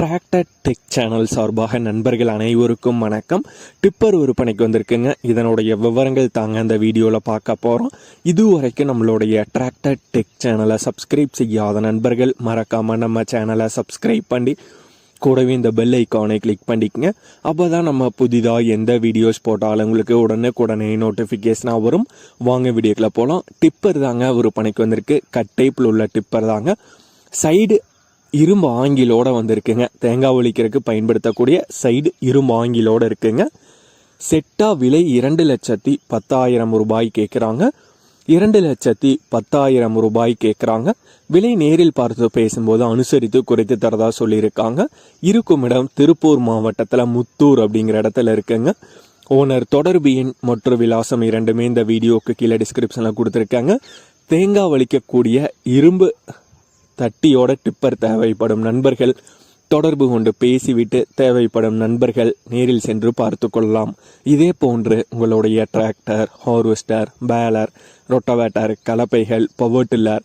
Tractor tech channel சார்பாக நண்பர்கள் அனைவருக்கும் வணக்கம். டிப்பர் விற்பனைக்கு வந்திருக்குங்க. இதனுடைய விவரங்கள் தாங்க அந்த வீடியோவில் பார்க்க போகிறோம் இதுவரைக்கும் நம்மளுடைய டிராக்டர் டெக் சேனலை சப்ஸ்கிரைப் செய்யாத நண்பர்கள் மறக்காமல் நம்ம சேனலை சப்ஸ்கிரைப் பண்ணி கூடவே இந்த பெல் ஐக்கானை கிளிக் பண்ணிக்கங்க. அப்போ தான் நம்ம புதிதாக எந்த வீடியோஸ் போட்டாலும் உங்களுக்கு உடனே உடனே நோட்டிஃபிகேஷனாக வரும். வாங்க வீடியோக்கில் போகலாம் டிப்பர் தாங்க விற்பனைக்கு வந்திருக்கு. கட் டைப்பில் உள்ள டிப்பர் தாங்க. சைடு இரும்பு ஆங்கிலோடு வந்திருக்குங்க. தேங்காய் ஒழிக்கிறதுக்கு பயன்படுத்தக்கூடிய சைடு இரும்பு ஆங்கிலோடு இருக்குங்க. செட்டா விலை இரண்டு லட்சத்தி பத்தாயிரம் ரூபாய் கேட்குறாங்க இரண்டு லட்சத்தி பத்தாயிரம் ரூபாய் கேட்குறாங்க விலை நேரில் பார்த்து பேசும்போது அனுசரித்து குறைத்து தரதா சொல்லியிருக்காங்க. இருக்கும் இடம் திருப்பூர் மாவட்டத்தில் முத்தூர் அப்படிங்கிற இடத்துல இருக்குங்க. ஓனர் தொடர்பு எண் மற்றும் விலாசம் இரண்டுமே இந்த வீடியோவுக்கு கீழே டிஸ்கிரிப்ஷனில் கொடுத்துருக்காங்க. தேங்காய் வலிக்கக்கூடிய இரும்பு தட்டியோட டிப்பர் தேவைப்படும் நண்பர்கள். தொடர்பு கொண்டு பேசிவிட்டு தேவைப்படும் நண்பர்கள் நேரில் சென்று பார்த்து கொள்ளலாம். இதே போன்று உங்களுடைய tractor harvester baler rotavator கலப்பைகள் power tiller